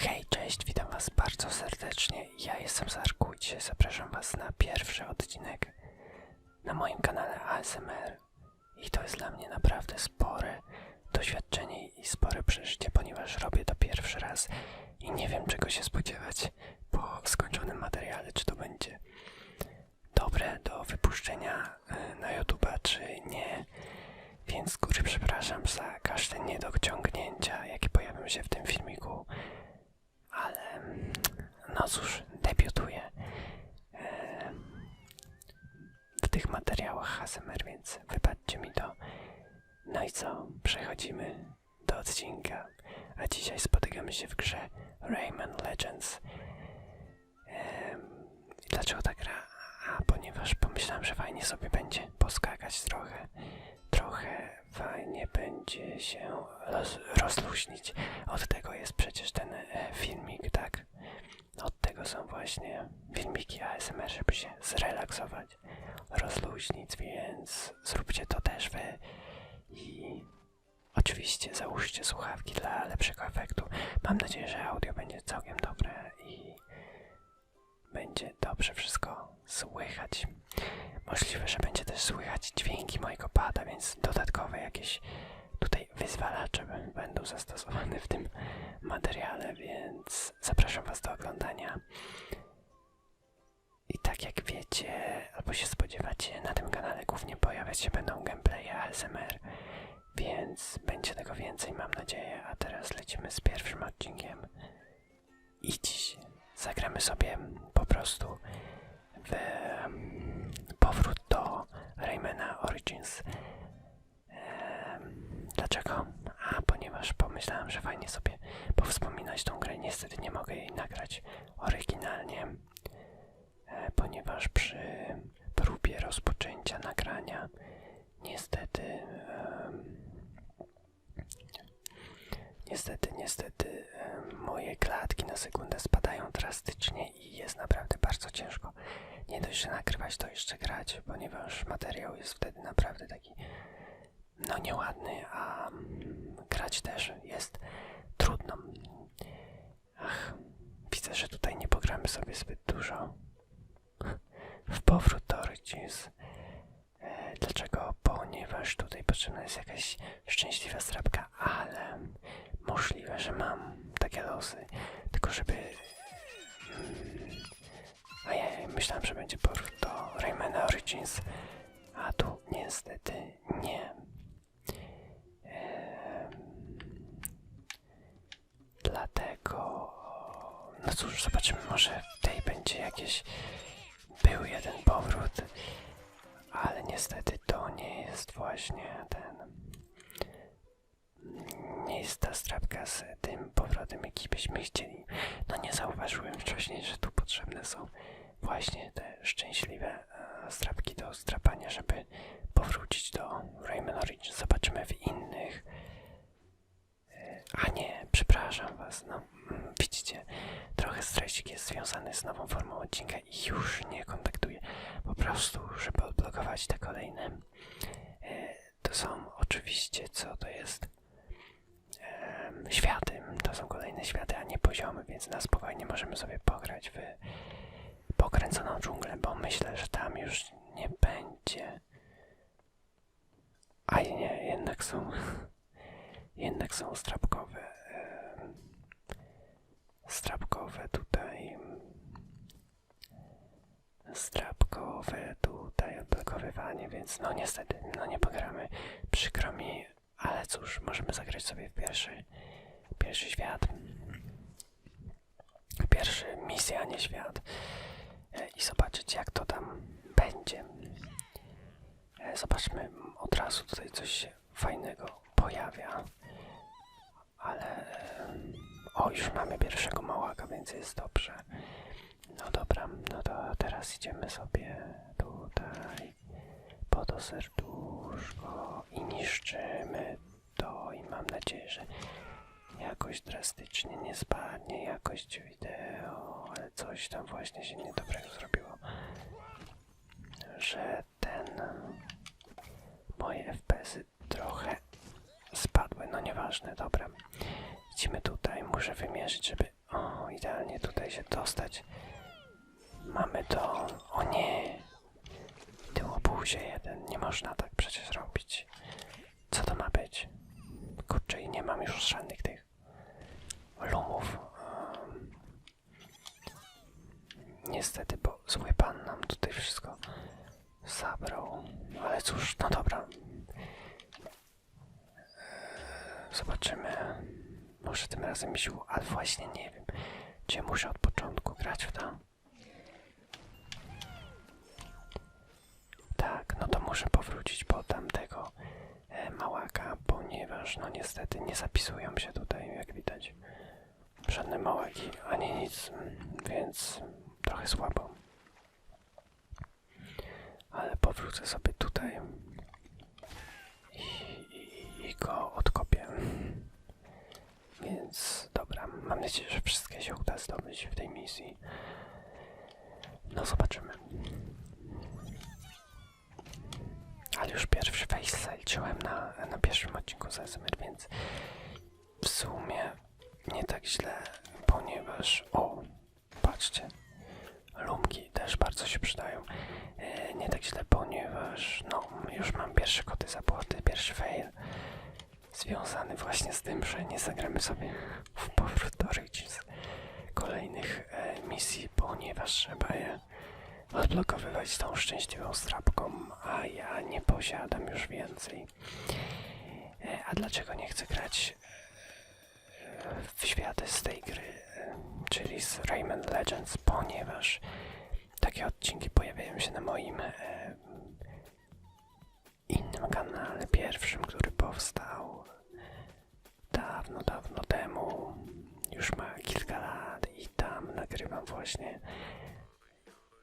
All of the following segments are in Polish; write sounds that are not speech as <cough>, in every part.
Hej, cześć, witam was bardzo serdecznie. Ja jestem Zarku i dzisiaj zapraszam was na pierwszy odcinek na moim kanale ASMR. I to jest dla mnie naprawdę spore doświadczenie i spore przeżycie, ponieważ robię to pierwszy raz i nie wiem czego się spodziewać po skończonym materiale, czy to będzie dobre do wypuszczenia e, na YouTube'a, czy nie. Więc z góry przepraszam za każde niedociągnięcia, jakie pojawią się w tym filmiku. Ale no cóż, debiutuję e, w tych materiałach ASMR, więc wybaczcie mi to. No i co? Przechodzimy do odcinka. A dzisiaj spotykamy się w grze Rayman Legends. I dlaczego ta gra? A ponieważ pomyślałem, że fajnie sobie będzie poskakać trochę. Trochę fajnie będzie się roz, rozluźnić. Od tego jest przecież ten e, filmik, tak? Od tego są właśnie filmiki ASMR, żeby się zrelaksować, rozluźnić, więc zróbcie to też wy. I oczywiście załóżcie słuchawki dla lepszego efektu. Mam nadzieję, że audio będzie całkiem dobre i będzie dobrze wszystko słychać. Możliwe, że będzie też słychać dźwięki mojego pada, więc dodatkowe jakieś tutaj wyzwalacze będą zastosowane w tym materiale, więc zapraszam Was do oglądania. I tak jak wiecie, albo się spodziewacie, na tym kanale głównie pojawiać się będą gameplaye ASMR, więc będzie tego więcej, mam nadzieję. A teraz lecimy z pierwszym odcinkiem. I dziś zagramy sobie po prostu w em, powrót do Raymana Origins. Em, Dlaczego? A ponieważ pomyślałem, że fajnie sobie powspominać tą grę. Niestety nie mogę jej nagrać oryginalnie, e, ponieważ przy próbie rozpoczęcia nagrania niestety Niestety, niestety moje klatki na sekundę spadają drastycznie i jest naprawdę bardzo ciężko. Nie dość, że nagrywać, to jeszcze grać, ponieważ materiał jest wtedy naprawdę taki no nieładny, a mm, grać też jest trudno. Ach, widzę, że tutaj nie pogramy sobie zbyt dużo. W powrót do Origins. E, Dlaczego? Ponieważ tutaj potrzebna jest jakaś szczęśliwa strapka, ale możliwe, że mam takie losy. Tylko żeby... Mm, a ja myślałem, że będzie powrót do Raymana Origins, a tu niestety nie. Em, Dlatego... No cóż, zobaczymy, może w tej będzie jakieś... Był jeden powrót, ale niestety to nie jest właśnie ten. Nie jest ta strapka z tym powrotem, jaki byśmy chcieli. No nie zauważyłem wcześniej, że tu potrzebne są właśnie te szczęśliwe e, strapki do strapania, żeby powrócić do Rayman Origins. Zobaczymy w innych. E, A nie, przepraszam was, no mm, widzicie, stresik jest związany z nową formą odcinka i już nie kontaktuję. Po prostu, żeby odblokować te kolejne. E, To są oczywiście, co to jest? Światy. To są kolejne światy, a nie poziomy, więc na spokojnie możemy sobie pograć w pokręconą dżunglę, bo myślę, że tam już nie będzie. A nie, jednak są. <laughs> Jednak są strapkowe. Strapkowe tutaj. Strapkowe tutaj odblokowywanie, więc no niestety, no nie pogramy. Przykro mi, ale cóż, możemy zagrać sobie w pierwszy, pierwszy świat. Pierwszy misja, nie świat. E, I zobaczyć jak to tam będzie. E, Zobaczmy, od razu tutaj coś fajnego pojawia. Ale... O, już mamy pierwszego małaka, więc jest dobrze. No dobra, no to teraz idziemy sobie tutaj po to serduszko i niszczymy to i mam nadzieję, że jakoś drastycznie nie spadnie jakość wideo, ale coś tam właśnie się niedobrego zrobiło, że ten moje FPS-y trochę spadły, no nieważne, dobra. Tutaj, muszę wymierzyć, żeby O, idealnie tutaj się dostać. Mamy to. O nie! Tyłobuzie jeden. Nie można tak przecież robić. Co to ma być? Kurczę, i nie mam już żadnych tych lumów. Niestety, bo zły pan nam tutaj wszystko zabrał. Ale cóż, no dobra. Zobaczymy. Może tym razem mi się, ale właśnie nie wiem, czy muszę od początku grać w to. Tak, no to muszę powrócić po tamtego e, małaka, ponieważ no niestety nie zapisują się tutaj, jak widać. Żadne małaki, ani nic, więc trochę słabo. Ale powrócę sobie tutaj i, i, i go odkopię. Więc dobra, mam nadzieję, że wszystkie się uda zdobyć w tej misji. No zobaczymy. Ale już pierwszy face zaliczyłem na, na pierwszym odcinku z więc w sumie nie tak źle, ponieważ... O, patrzcie, lumki też bardzo się przydają. E, nie tak źle, ponieważ no, już mam pierwsze koty za płoty, pierwszy fail związany właśnie z tym, że nie zagramy sobie w powrót do Origins kolejnych e, misji, ponieważ trzeba je odblokowywać tą szczęśliwą strapką, a ja nie posiadam już więcej. E, a dlaczego nie chcę grać e, w światy z tej gry, e, czyli z Rayman Legends? Ponieważ takie odcinki pojawiają się na moim e, innym kanale, pierwszym, który powstał dawno, dawno temu. Już ma kilka lat i tam nagrywam właśnie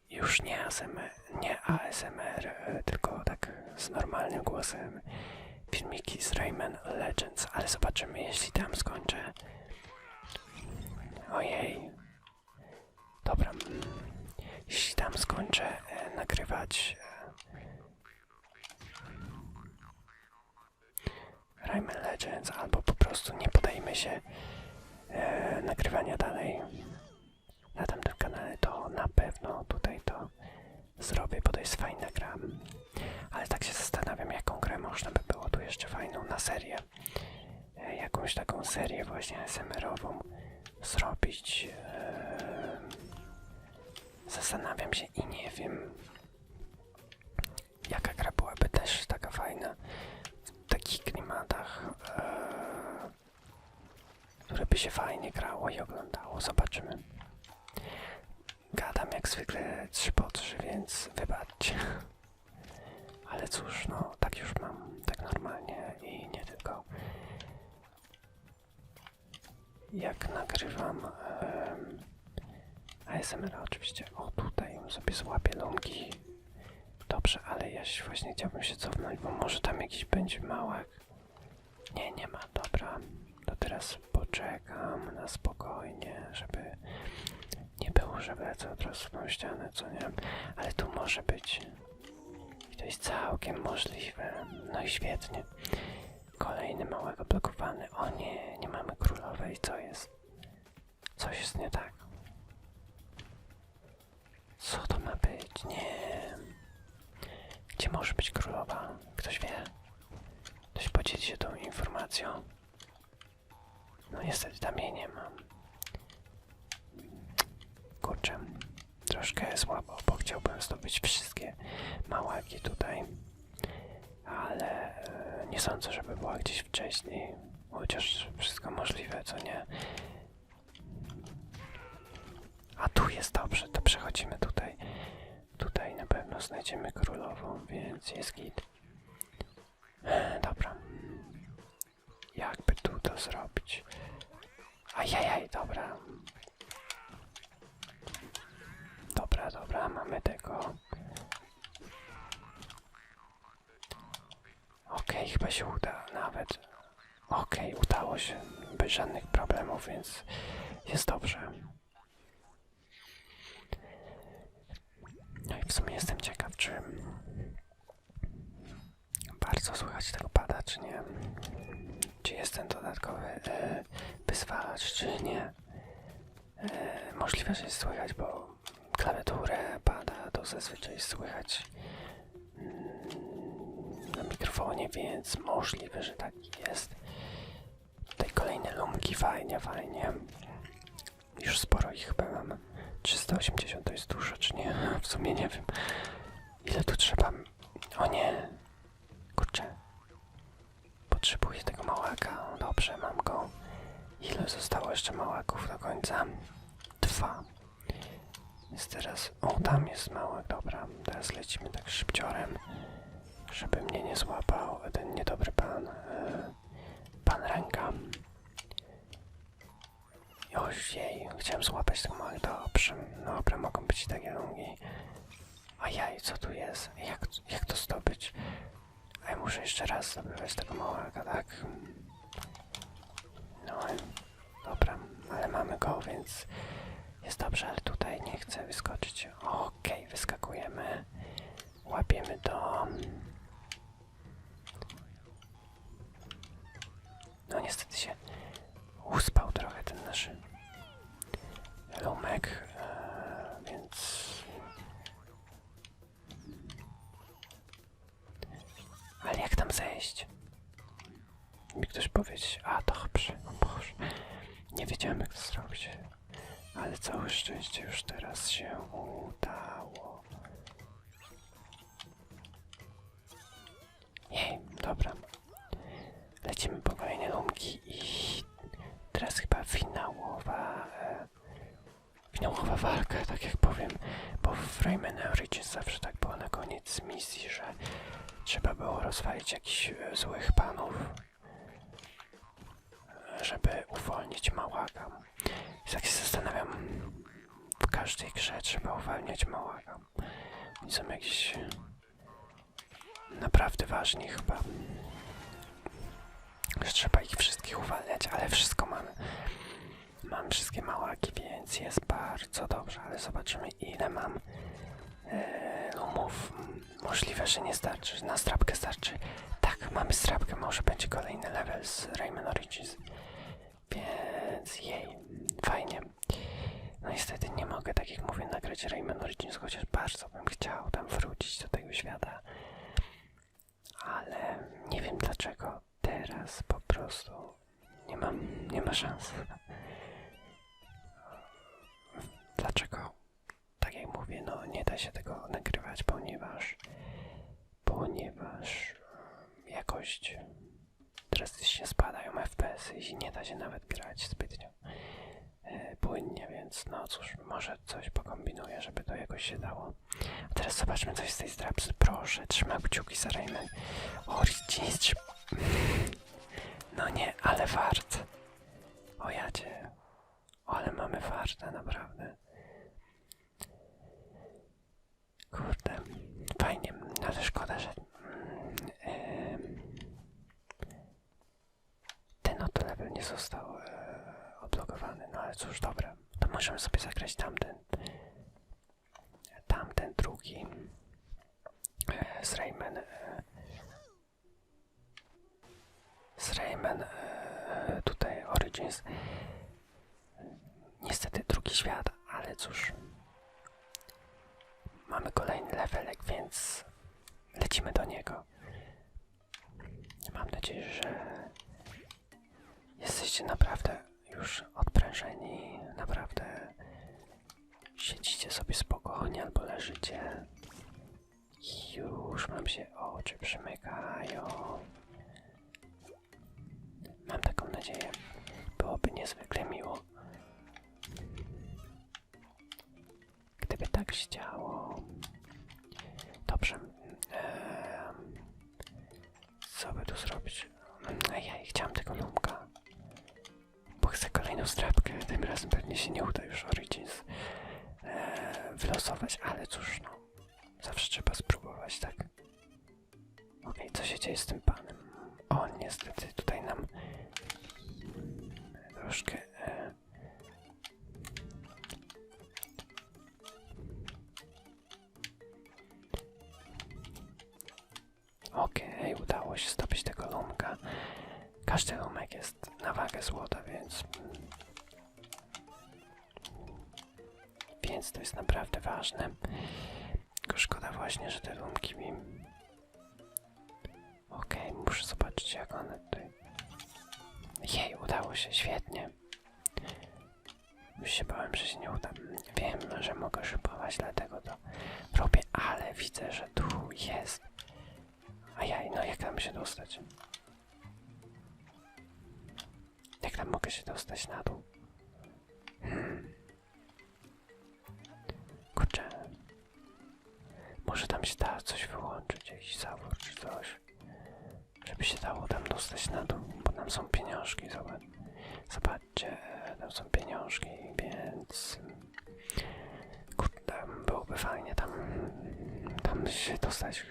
już nie ASMR, nie ASMR, e, tylko tak z normalnym głosem filmiki z Rayman Legends, ale zobaczymy, jeśli tam skończę. Ojej. Dobra. Jeśli tam skończę e, nagrywać Rayman Legends, albo po prostu nie podejmę się e, nagrywania dalej na tamtym kanale, to na pewno tutaj to zrobię, bo to jest fajna gra. Ale tak się zastanawiam, jaką grę można by było tu jeszcze fajną na serię. E, jakąś taką serię właśnie SMR-ową zrobić. E, zastanawiam się i nie wiem, jaka gra byłaby też taka fajna w takich klimatach, e, które by się fajnie grało i oglądało. Zobaczymy. Gadam jak zwykle 3 po 3, więc wybaczcie. Ale cóż, no tak już mam, tak normalnie i nie tylko. Jak nagrywam ASMR oczywiście, o tutaj sobie złapię ląki. Dobrze, ale ja się właśnie chciałbym się cofnąć, bo może tam jakiś będzie małek. Nie, nie ma, dobra. To teraz poczekam na spokojnie, żeby nie było, że wlecę od razu w tą ścianę, co nie? Ale tu może być. I to jest całkiem możliwe. No i świetnie. Kolejny małego blokowany. O nie, nie mamy królowej. Co jest? Coś jest nie tak. Co to ma być? Nie. Gdzie może być królowa? Ktoś wie? Ktoś podzieli się tą informacją? No niestety tam jej nie mam. Kurczę, troszkę słabo, bo chciałbym zdobyć wszystkie małaki tutaj. Ale e, nie sądzę, żeby była gdzieś wcześniej. Chociaż wszystko możliwe, co nie. A tu jest dobrze, to przechodzimy tutaj. Tutaj na pewno znajdziemy królową, więc jest git. E, Dobra. Jakby tu to zrobić? Ajajaj, dobra. Dobra, dobra, mamy tego. Okej, chyba się uda nawet. Okej, udało się. Bez żadnych problemów, więc jest dobrze. No i w sumie jestem ciekaw, czy bardzo słychać tego pada, czy nie. Czy jest ten dodatkowy e, wyzwalacz, czy nie. Możliwe, że jest słychać, bo klawiaturę pada, to zazwyczaj słychać mikrofonie, więc możliwe, że tak jest. Tutaj kolejne lumki, fajnie, fajnie. Już sporo ich chyba mam. 380 to jest dużo, czy nie? <laughs> W sumie nie wiem. Ile tu trzeba? O nie. Kurczę. Potrzebuję tego małaka. Dobrze, mam go. Ile zostało jeszcze małaków do końca? Dwa. Jest teraz... O, tam jest małek, dobra. Teraz lecimy tak szybciorem, żeby mnie nie złapał ten niedobry pan. E, pan ręka. Ojej, chciałem złapać tego małego. Dobrze, dobra, mogą być takie nogi. Ajaj, co tu jest? Jak, jak to zdobyć? A ja muszę jeszcze raz zdobywać tego małego, tak? No, dobra, ale mamy go, więc jest dobrze, ale tutaj nie chcę wyskoczyć. Okej, wyskakujemy. Łapiemy to. No niestety się uspał trochę ten nasz lumek, e, więc... Ale jak tam zejść? Mi ktoś powiedzieć, a dobrze, o Boże. Nie wiedziałem jak to zrobić. Ale całe szczęście już teraz się udało. Jej, dobra. Lecimy po kolejne lumki i teraz chyba finałowa, e, walka, tak jak powiem, bo w Rayman Origins zawsze tak było na koniec misji, że trzeba było rozwalić jakichś e, złych panów, żeby uwolnić małaka. I tak się zastanawiam, w każdej grze trzeba uwalniać małaka. Oni są jakieś naprawdę ważni chyba że trzeba ich wszystkich uwalniać, ale wszystko mamy. Mam wszystkie małaki, więc jest bardzo dobrze, ale zobaczymy ile mam e, lumów. Możliwe, że nie starczy. Na strapkę starczy. Tak, mamy strapkę, może będzie kolejny level z Rayman Origins. Więc jej, fajnie. No niestety nie mogę, tak jak mówię, nagrać Rayman Origins, chociaż bardzo bym chciał tam wrócić do tego świata. Ale nie wiem dlaczego teraz po prostu nie mam, nie ma szans. Dlaczego? Tak jak mówię, no nie da się tego nagrywać, ponieważ ponieważ em, jakość drastycznie spadają FPS i nie da się nawet grać zbytnio e, płynnie, więc no cóż, może coś pokombinuję, żeby to jakoś się dało. A teraz zobaczmy coś z tej strapsy. Proszę, trzymam kciuki za Rayman. Origins. No nie, ale wart. O jadzie. Ale mamy wartę, naprawdę. Kurde, fajnie, ale szkoda, że mm, ten oto level nie został e, odblokowany. No ale cóż, dobra, to możemy sobie zagrać tamten. Tamten drugi. Z Rayman. Z Rayman tutaj Origins. Niestety drugi świat, ale cóż. Mamy kolejny levelek, więc lecimy do niego. Mam nadzieję, że jesteście naprawdę już odprężeni, naprawdę siedzicie sobie spokojnie albo leżycie. Już mam się oczy przymykają. Mam taką nadzieję. Byłoby niezwykle miło. Gdyby tak się działo. Dobrze. Em, co by tu zrobić? Ej, chciałem tego lumka. Bo chcę kolejną strapkę. Tym razem pewnie się nie uda już Origins wylosować, ale cóż, no. Zawsze trzeba spróbować, tak? Okej, co się dzieje z tym panem? On niestety tutaj nam troszkę. E, Okej, udało się zdobyć tego lumka. Każdy lumek jest na wagę złota, więc. Więc to jest naprawdę ważne. Tylko szkoda właśnie, że te lumki mi... Okej, muszę zobaczyć jak one tutaj... Jej, udało się, świetnie. Już się bałem, że się nie uda. Wiem, że mogę szybować, dlatego to robię, ale widzę, że tu jest. Ajaj, no jak tam się dostać? Jak tam mogę się dostać na dół? Tam się da coś wyłączyć, jakiś zawór czy coś. Żeby się dało tam dostać na dół, bo tam są pieniążki, zobacz. Zobaczcie, tam są pieniążki, więc... Kurde, byłoby fajnie tam, tam się dostać,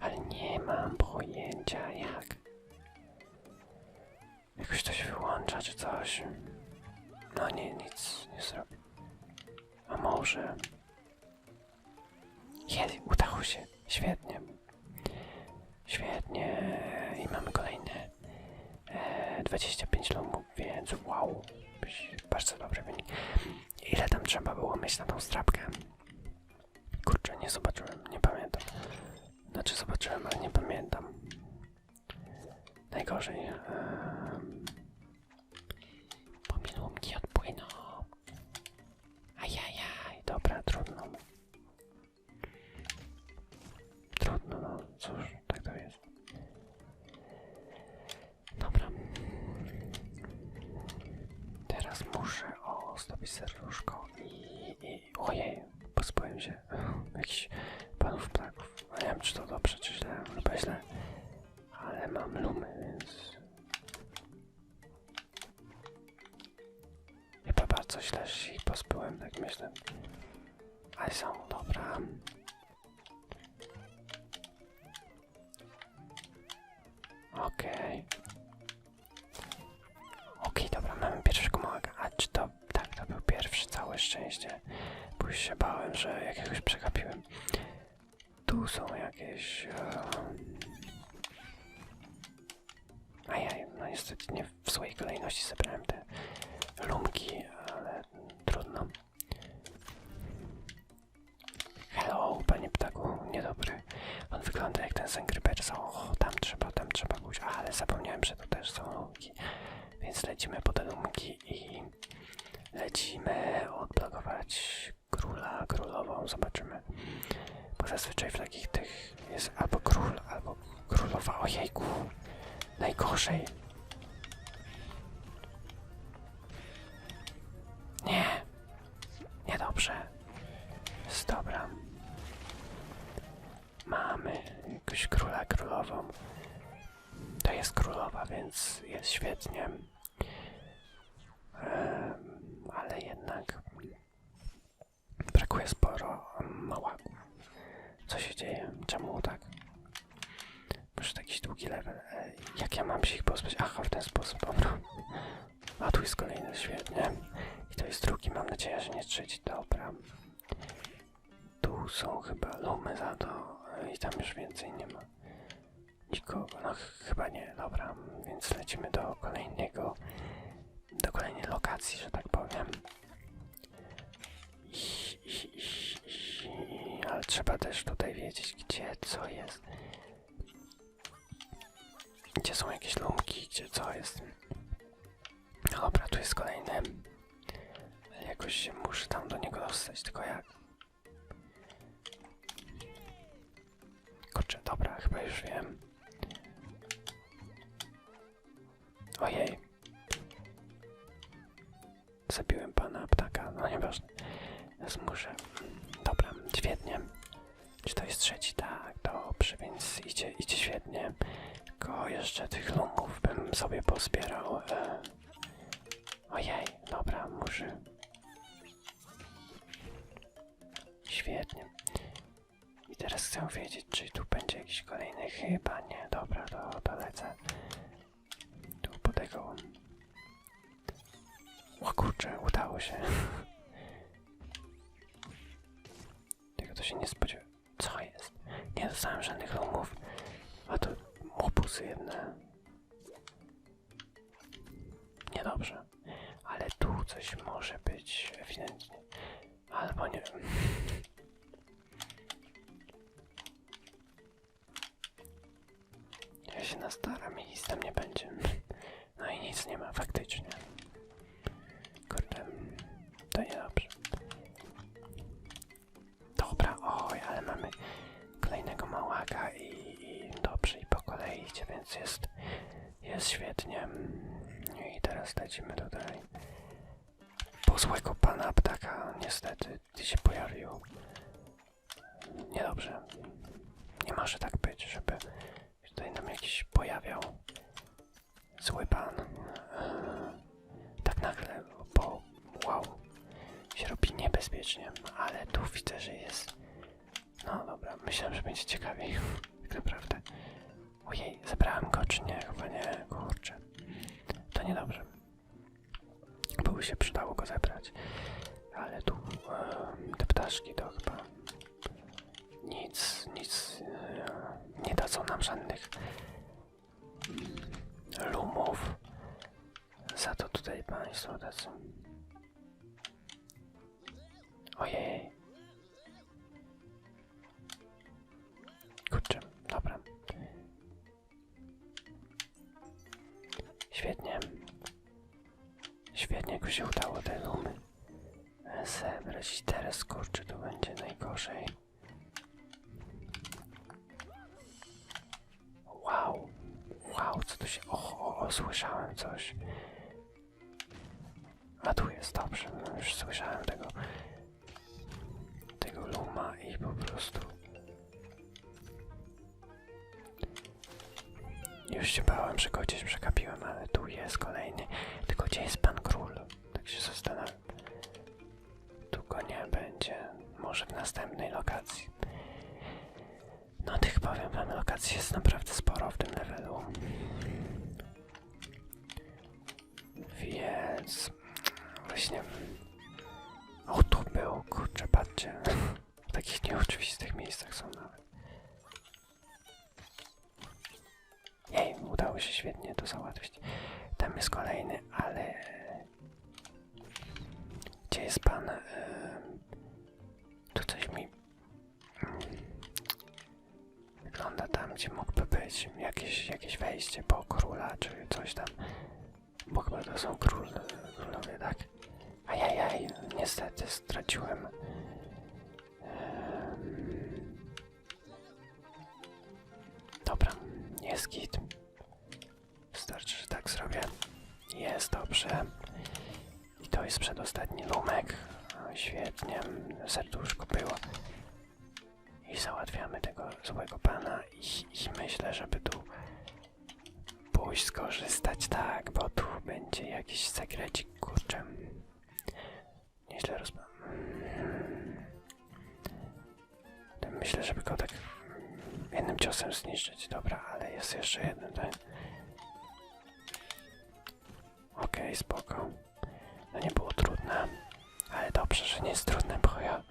ale nie mam pojęcia jak. Jakoś to się wyłącza czy coś. No nie, nic nie zrobię. A może... Udało się. Świetnie. Świetnie. I mamy kolejne e, 25 lumów, więc wow. Bardzo dobry wynik. Ile tam trzeba było mieć na tą strapkę? Kurczę, nie zobaczyłem, nie pamiętam. Znaczy zobaczyłem, ale nie pamiętam. Najgorzej. Um, bo mi lumki odpłyną. Ajajaj, dobra. Trudno, kolejności zebrałem te lumki, mam się ich pozbyć? Aha, w ten sposób, dobra. A tu jest kolejny, świetnie. I to jest drugi, mam nadzieję, że nie trzeci. Dobra. Tu są chyba lumy za to e, i tam już więcej nie ma. Nikogo, no ch- chyba nie, dobra, więc lecimy do kolejnego, do kolejnej lokacji, że tak powiem. I, i, i, i, ale trzeba też tutaj wiedzieć, gdzie co jest. Gdzie są jakieś lumki, gdzie co jest. Dobra, tu jest kolejny. Ale Jakoś muszę tam do niego dostać, tylko jak? Kurczę, dobra, chyba już wiem. Ojej. Zabiłem pana ptaka, no nieważne. Teraz muszę. Dobra, świetnie. Czy to jest trzeci? Tak, dobrze, więc idzie, idzie świetnie. Tylko jeszcze tych lumów bym sobie pozbierał. E... Ojej, dobra, muszę. Świetnie. I teraz chcę wiedzieć, czy tu będzie jakiś kolejny. Chyba nie. Dobra, to, to lecę. Tu po tego. O kurczę, udało się. <laughs> Tego to się nie spodziewa. Co jest? Nie dostałem żadnych lumów. Jedne. Niedobrze. Ale tu coś może być ewidentnie. Albo nie. Ja się nastaram i nic tam nie będzie. No i nic nie ma faktycznie. Kurde, to niedobrze. Dobra, oj, ale mamy kolejnego małaka i, i dobrze i po kolei idzie, więc jest, jest świetnie. I teraz lecimy tutaj. Po złego pana ptaka niestety się pojawił. Niedobrze. Nie może tak być, żeby tutaj nam jakiś pojawiał zły pan. Tak nagle, bo wow, się robi niebezpiecznie, ale tu widzę, że jest. No dobra, myślałem, że będzie ciekawiej, tak <laughs> naprawdę. Ojej, zebrałem go czy nie? Chyba nie, kurczę. To niedobrze. Były się przydało go zebrać. Ale tu e, te ptaszki to chyba nic, nic e, nie dadzą nam żadnych lumów. Za to tutaj państwo tacy. Już się bałem, że go gdzieś przegapiłem, ale tu jest kolejny. Tylko gdzie jest pan król? Tak się zastanawiam. Tu go nie będzie. Może w następnej lokacji. No tych powiem wam lokacji jest naprawdę sporo w tym levelu. Więc właśnie. O tu był, kurczę, patrzcie. <laughs> W takich nieoczywistych miejscach są nawet. Jej, udało się świetnie to załatwić. Tam jest kolejny, ale... Gdzie jest pan? Ym, Tu coś mi... Wygląda tam, gdzie mógłby być jakieś, jakieś wejście po króla, czy coś tam. Bo chyba to są król, królowie, tak? Ajajaj, niestety straciłem. Świetnie, serduszko było. I załatwiamy tego złego pana i, i myślę, żeby tu pójść skorzystać, tak, bo tu będzie jakiś sekrecik, kurczę. Nieźle rozpa... Myślę, żeby go tak jednym ciosem zniszczyć. Dobra, ale jest jeszcze jeden ten. Okej, spoko. No nie było trudne. Dobrze, że nie jest trudne, bo ja,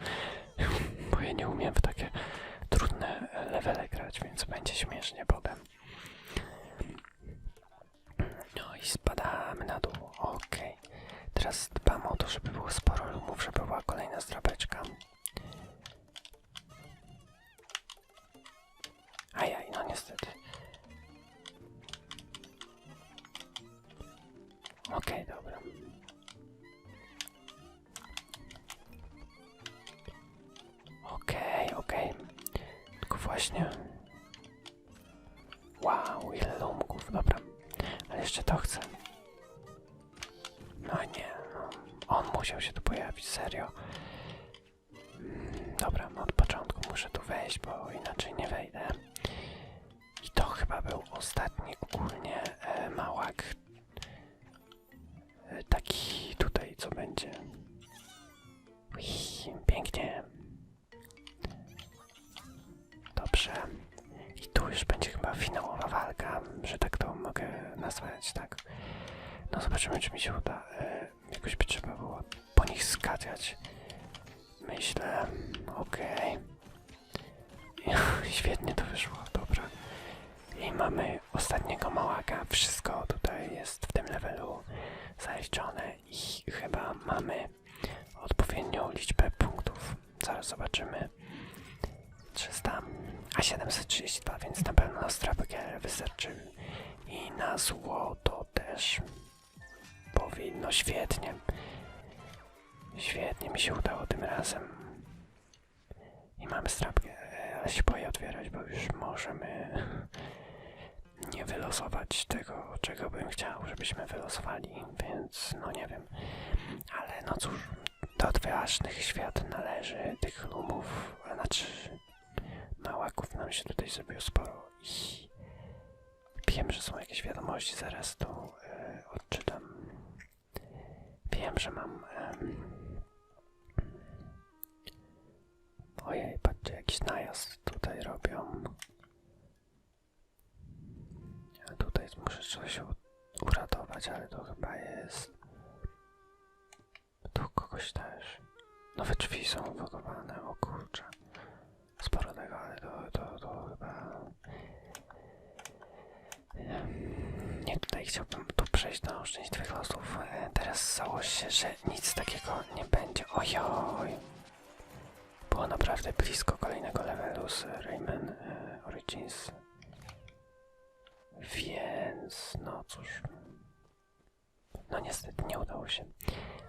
właśnie... Wow, ile lumków, dobra. Ale jeszcze to chcę. Zobaczymy, czy mi się uda. E, jakoś by trzeba było po nich skakać. Myślę, okej. I mamy strapkę, e, ale się boję otwierać, bo już możemy <laughs> nie wylosować tego, czego bym chciał, żebyśmy wylosowali, więc no nie wiem. Ale no cóż, do odważnych świat należy tych lumów, a znaczy małaków nam się tutaj zrobiło sporo i wiem, że są jakieś wiadomości, zaraz to e, odczytam. Wiem, że mam... em, Ojej, jakiś najazd tutaj robią. Ja tutaj muszę coś uratować, ale to chyba jest... Tu kogoś też. Nowe drzwi są wygowane, o kurczę. Sporo tego, ale to, to, to chyba... Nie, tutaj chciałbym tu przejść do szczęśliwych losów. E, Teraz założę się, że nic takiego nie będzie. Ojoj! Było naprawdę blisko kolejnego levelu z Rayman e, Origins. Więc, no cóż. No niestety nie udało się.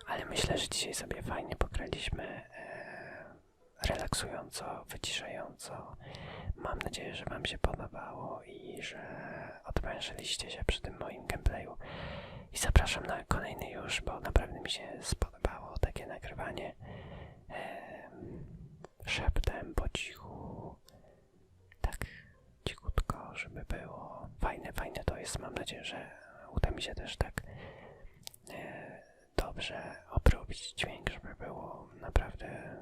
Ale myślę, że dzisiaj sobie fajnie pograliśmy. E, relaksująco, wyciszająco. Mam nadzieję, że Wam się podobało i że odprężyliście się przy tym moim gameplayu. I zapraszam na kolejny już, bo naprawdę mi się spodobało takie nagrywanie. Em, szeptem po cichu. Tak, cichutko, żeby było fajne, fajne to jest. Mam nadzieję, że uda mi się też tak e, dobrze obrobić dźwięk, żeby było naprawdę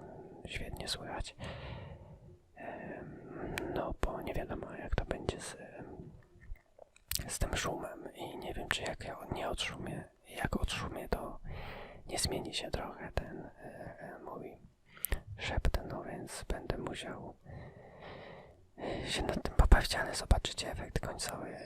świetnie słychać. Em, No, bo nie wiadomo jak to będzie z, z tym szumem i nie wiem, czy jak ja nie odszumię, jak odszumię, to nie zmieni się trochę ten e, e, mój szept, no więc będę musiał się nad tym pobawić, ale zobaczycie efekt końcowy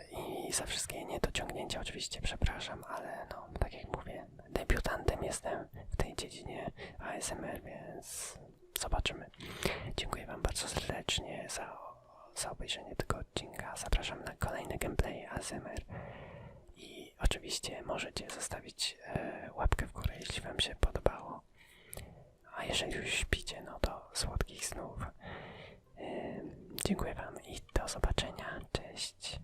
i za wszystkie niedociągnięcia oczywiście przepraszam, ale no, tak jak mówię, debiutantem jestem w tej dziedzinie ASMR, więc zobaczymy. Dziękuję Wam bardzo serdecznie za, za obejrzenie tego odcinka. Zapraszam na kolejne gameplay ASMR i oczywiście możecie zostawić e, łapkę w górę, jeśli Wam się podobało. A jeżeli już śpicie, no to słodkich snów. Dziękuję Wam i do zobaczenia. Cześć.